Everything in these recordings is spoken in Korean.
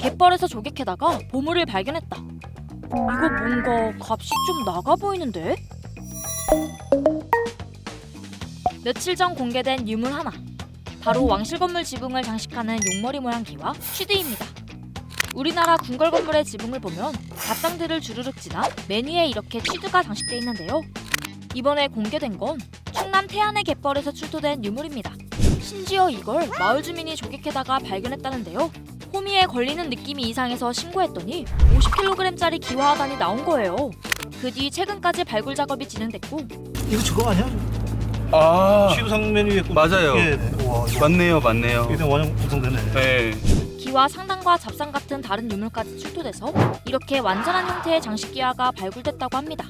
갯벌에서 조객해다가 보물을 발견했다. 이거 뭔가 값이 좀 나가 보이는데? 며칠 전 공개된 유물 하나. 바로 왕실 건물 지붕을 장식하는 용머리 모양 기와 취드입니다. 우리나라 궁궐 건물의 지붕을 보면 밭장들을 주르륵 지나 맨 위에 이렇게 취드가 장식돼 있는데요. 이번에 공개된 건 충남 태안의 갯벌에서 출토된 유물입니다. 심지어 이걸 마을 주민이 조객해다가 발견했다는데요. 호미에 걸리는 느낌이 이상해서 신고했더니 50kg짜리 기와하단이 나온 거예요. 그 뒤 최근까지 발굴 작업이 진행됐고 이거 저거 아니야? 아 시우상면 위에 ቁ- 맞아요. 예, 네. 와, 이거 맞네요 맞네요 이게 완전 구성되네. 네 기와 상단과 잡상 같은 다른 유물까지 출토돼서 이렇게 완전한 형태의 장식 기와가 발굴됐다고 합니다.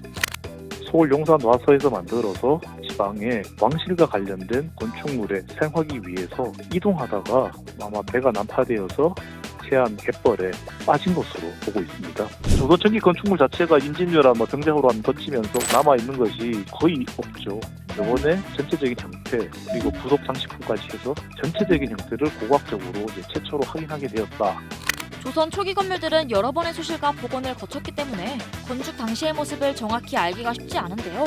서울 용산 와서에서 만들어서 지방에 왕실과 관련된 건축물에 사용하기 위해서 이동하다가 아마 배가 난파되어서 태안 갯벌에 빠진 것으로 보고 있습니다. 조선 전기 건축물 자체가 인진료나 뭐 등장으로 한 덧치면서 남아 있는 것이 거의 없죠. 이번에 전체적인 형태 그리고 부속 장식품까지 해서 전체적인 형태를 고각적으로 이제 최초로 확인하게 되었다. 조선 초기 건물들은 여러 번의 수실과 복원을 거쳤기 때문에 건축 당시의 모습을 정확히 알기가 쉽지 않은데요.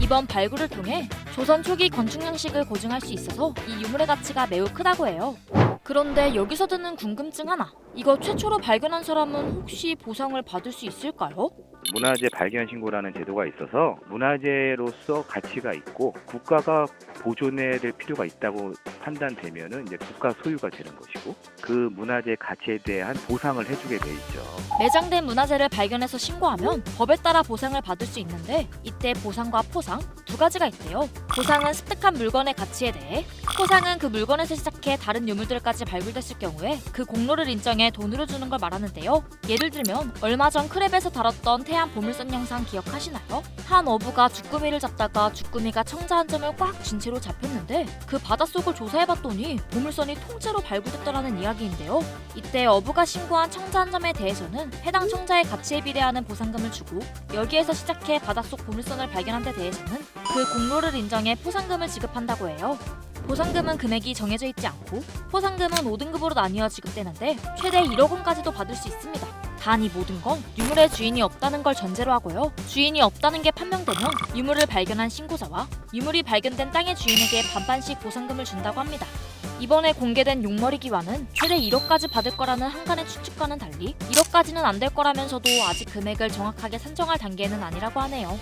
이번 발굴을 통해 조선 초기 건축 양식을 고증할 수 있어서 이 유물의 가치가 매우 크다고 해요. 그런데 여기서 드는 궁금증 하나. 이거 최초로 발견한 사람은 혹시 보상을 받을 수 있을까요? 문화재 발견 신고라는 제도가 있어서 문화재로서 가치가 있고 국가가 보존해야 될 필요가 있다고 판단되면은 이제 국가 소유가 되는 것이고 그 문화재 가치에 대한 보상을 해주게 돼 있죠. 매장된 문화재를 발견해서 신고하면 법에 따라 보상을 받을 수 있는데 이때 보상과 포상 두 가지가 있대요. 보상은 습득한 물건의 가치에 대해, 포상은 그 물건에서 시작해 다른 유물들까지 발굴됐을 경우에 그 공로를 인정해 돈으로 주는 걸 말하는데요. 예를 들면 얼마 전 크랩에서 다뤘던 태안 보물선 영상 기억하시나요? 한 어부가 주꾸미를 잡다가 주꾸미가 청자 한 점을 꽉 쥔 채로 잡혔는데 그 바닷속을 조사해봤더니 보물선이 통째로 발굴됐다라는 이야기인데요. 이때 어부가 신고한 청자 한 점에 대해서는 해당 청자의 가치에 비례하는 보상금을 주고 여기에서 시작해 바닷속 보물선을 발견한 데 대해서는 그 공로를 인정해 포상금을 지급한다고 해요. 보상금은 금액이 정해져 있지 않고 포상금은 5등급으로 나뉘어 지급되는데 최대 1억 원까지도 받을 수 있습니다. 단 이 모든 건 유물의 주인이 없다는 걸 전제로 하고요. 주인이 없다는 게 판명되면 유물을 발견한 신고자와 유물이 발견된 땅의 주인에게 반반씩 보상금을 준다고 합니다. 이번에 공개된 용머리 기와는 최대 1억까지 받을 거라는 한간의 추측과는 달리 1억까지는 안 될 거라면서도 아직 금액을 정확하게 산정할 단계는 아니라고 하네요.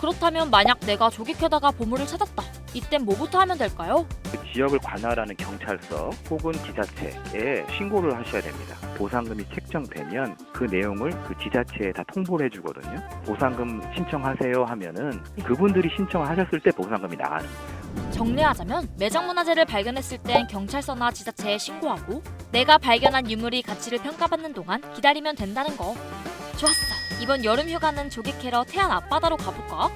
그렇다면 만약 내가 조객해다가 보물을 찾았다. 이땐 뭐부터 하면 될까요? 그 지역을 관할하는 경찰서 혹은 지자체에 신고를 하셔야 됩니다. 보상금이 책정되면 그 내용을 그 지자체에 다 통보를 해주거든요. 보상금 신청하세요 하면은 그분들이 신청하셨을 때 보상금이 나가는 거예요. 정리하자면 매장 문화재를 발견했을 땐 경찰서나 지자체에 신고하고 내가 발견한 유물이 가치를 평가받는 동안 기다리면 된다는 거. 좋았어. 이번 여름 휴가는 조객캐러 태안 앞바다로 가볼까?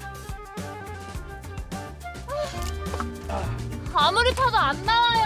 아무리 타도 안 나와요.